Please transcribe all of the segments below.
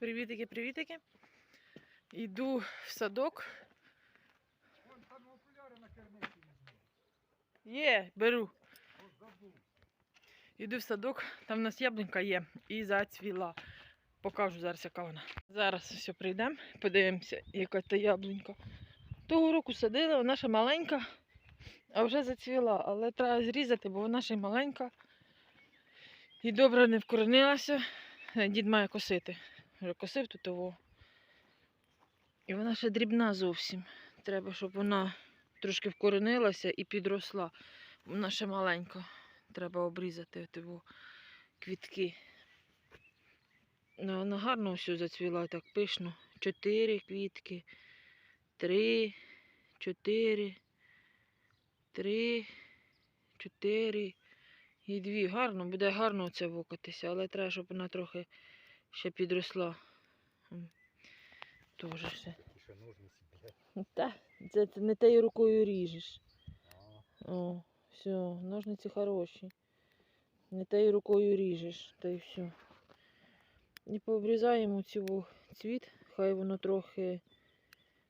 Привітики, привітики. Йду в садок. Вон там окуляри на керниці візьму. Є, беру. Йду в садок, там в нас яблунька є і зацвіла. Покажу зараз, яка вона. Зараз все прийдемо, подивимося, яка та яблунька. Того року садили, вона ще маленька, а вже зацвіла, але треба зрізати, бо вона ще й маленька. І добре не вкоренилася. Дід має косити. Вже косив тут того. І вона ще дрібна зовсім. Треба, щоб вона трошки вкоренилася і підросла. Вона ще маленька. Треба обрізати його квітки. Ну, вона гарно все зацвіла, так пишно. Чотири квітки. Три, чотири, три, чотири і дві. Гарно, буде гарно оце вокатися, але треба, щоб вона трохи ще підросла. Тоже ще. Та, це ти не тією рукою ріжеш. О, все, ножниці хороші. Не тією рукою ріжеш, та й все. І пообрізаємо цю цвіт, хай воно трохи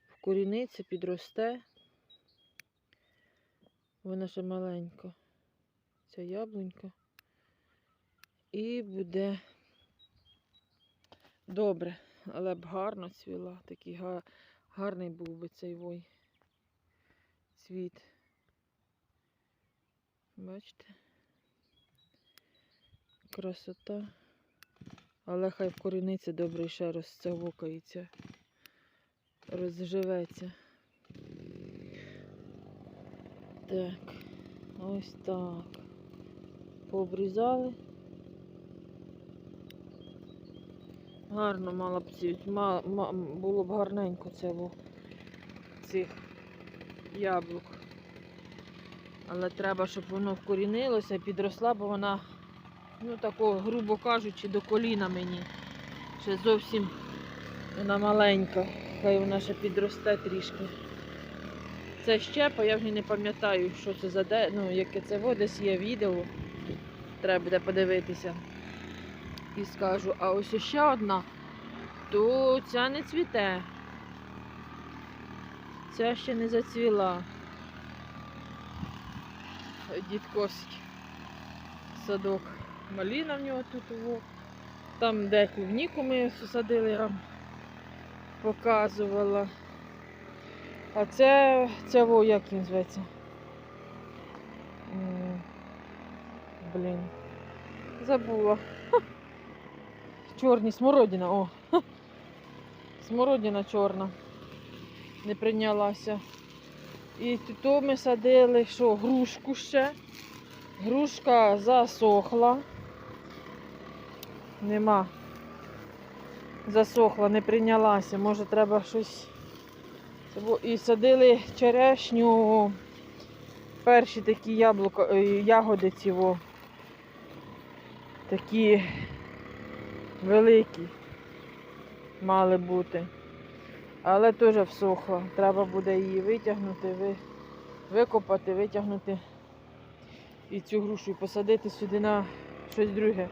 вкоріниться, підросте. Вона ще маленька. Ця яблунька. І буде добре, але б гарно цвіла. Такий га- гарний був би цей вой цвіт. Бачите? Красота. Але хай вкоріниться добре і ще розцявокається. Розживеться. Так, ось так. Пообрізали. Гарно мало б ці, ма, ма- було б гарненько це во, цих яблук. Але треба, щоб воно вкорінилося, підросла, бо вона, ну тако, грубо кажучи, до коліна мені. Ще зовсім вона маленька. Хай вона ще підросте трішки. Це щепа, я вже не пам'ятаю, що це за де, ну, яке це десь є відео. Треба буде подивитися. І скажу, а ось ще одна, то ця не цвіте. Ця ще не зацвіла. Дід косить садок. Маліна в нього тут. Во. Там, де клубніку ми садили, я вам показувала. А це, це во, як він зветься? Блін. Забула. Чорні, смородина, о. Смородина чорна. Не прийнялася. І тут ми садили, що грушку ще. Грушка засохла. Нема. Засохла, не прийнялася. Може треба щось. І садили черешню. Перші такі яблука, е, ягоди ціво. Такі великі мали бути. Але теж всохла. Треба буде її витягнути, ви, викопати, витягнути і цю грушу і посадити сюди на щось друге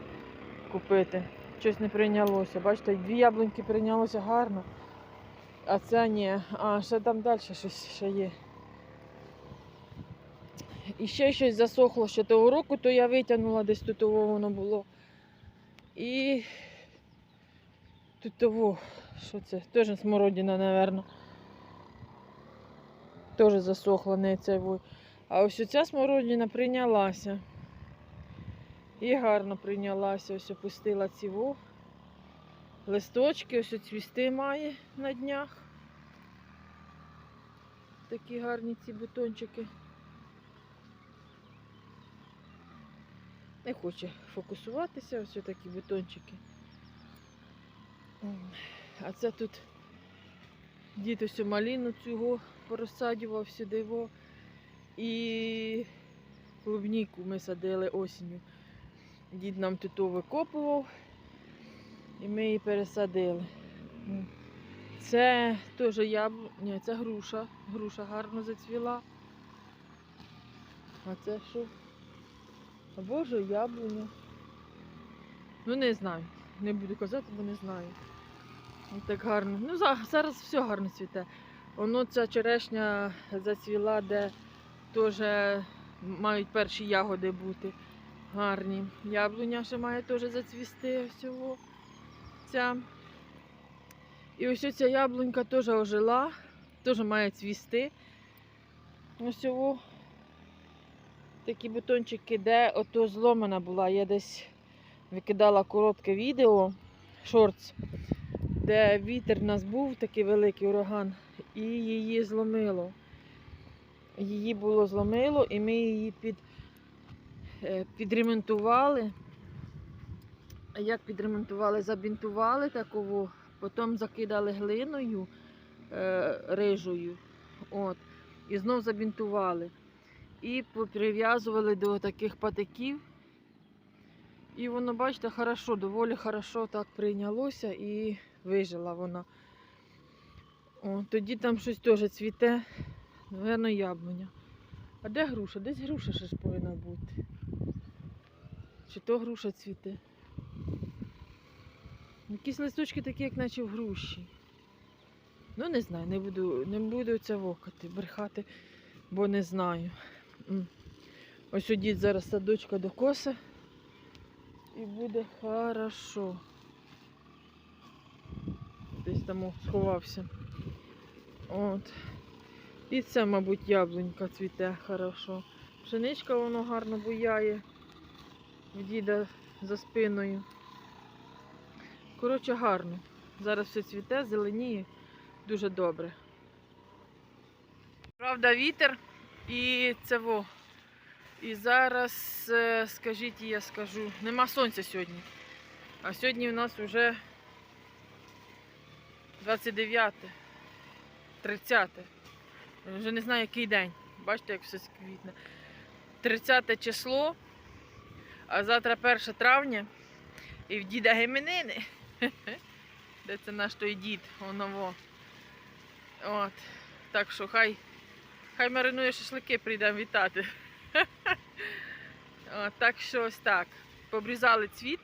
купити. Щось не прийнялося. Бачите, дві яблуньки прийнялося гарно, а це ні. А ще там далі щось ще є. І ще щось засохло ще того року, то я витягнула десь тут воно було. І тут того, що це? Теж смородина, напевно. Теж засохла, не цей вой. А ось оця смородина прийнялася. І гарно прийнялася, ось опустила ціву. Листочки, ось цвісти має на днях. Такі гарні ці бутончики. Не хоче фокусуватися, ось такі бутончики. А це тут дід ось маліну цього порозсаджував сюди. Во. І клубніку ми садили осінню. Дід нам тут викопував і ми її пересадили. Це теж яблу... Ні, це груша. Груша гарно зацвіла. А це що? Боже, яблуня. Ну не знаю. Не буду казати, бо не знаю. Ну, Так гарно. Ну, зараз все гарно цвіте. Воно ця черешня зацвіла, де теж мають перші ягоди бути гарні. Яблуня ще має теж зацвісти всього. Ця. І ось ця яблунька теж ожила, теж має цвісти. Ось такі бутончики, де ото зломана була. Я десь викидала коротке відео, шортс, де вітер у нас був такий великий ураган, і її зломило. Її було зломило, і ми її під, е, підремонтували. Як підремонтували, забінтували такову, потім закидали глиною е, рижою. От, і знов забінтували. І прив'язували до таких патиків. І воно, бачите, хорошо, доволі хорошо так прийнялося і вижила вона. О, тоді там щось теж цвіте. Наверно, яблуня. А де груша? Десь груша ще повинна бути. Чи то груша цвіте? Якісь листочки такі, як наче в груші. Ну, не знаю, не буду, не буду це вокати, брехати, бо не знаю. Ось у дід зараз садочка до коси. І буде хорошо. Десь там сховався. От. І це, мабуть, яблунька цвіте хорошо. Пшеничка воно гарно буяє в діда за спиною. Коротше, гарно. Зараз все цвіте, зеленіє дуже добре. Правда, вітер і це во. І зараз, е, скажіть, я скажу, нема сонця сьогодні. А сьогодні у нас вже 29, 30. Вже не знаю, який день. Бачите, як все квітне. 30 число, а завтра 1 травня. І в діда Геменини. Де це наш той дід? Воно во. От. Так що хай, хай маринує шашлики, прийдемо вітати. От, так що ось так. Побрізали цвіт.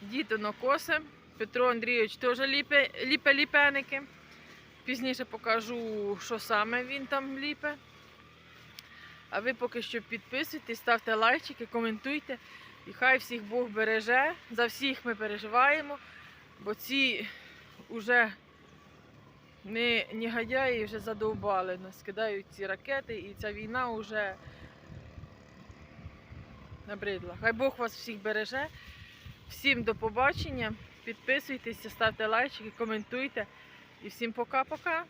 Діти косе. Петро Андрійович теж ліпе, ліпе ліпеники. Пізніше покажу, що саме він там ліпе. А ви поки що підписуйтесь, ставте лайчики, коментуйте. І хай всіх Бог береже. За всіх ми переживаємо, бо ці вже не негодяї вже задовбали нас, кидають ці ракети, і ця війна вже набридла. Хай Бог вас всіх береже. Всім до побачення. Підписуйтеся, ставте лайчики, коментуйте. І всім пока-пока.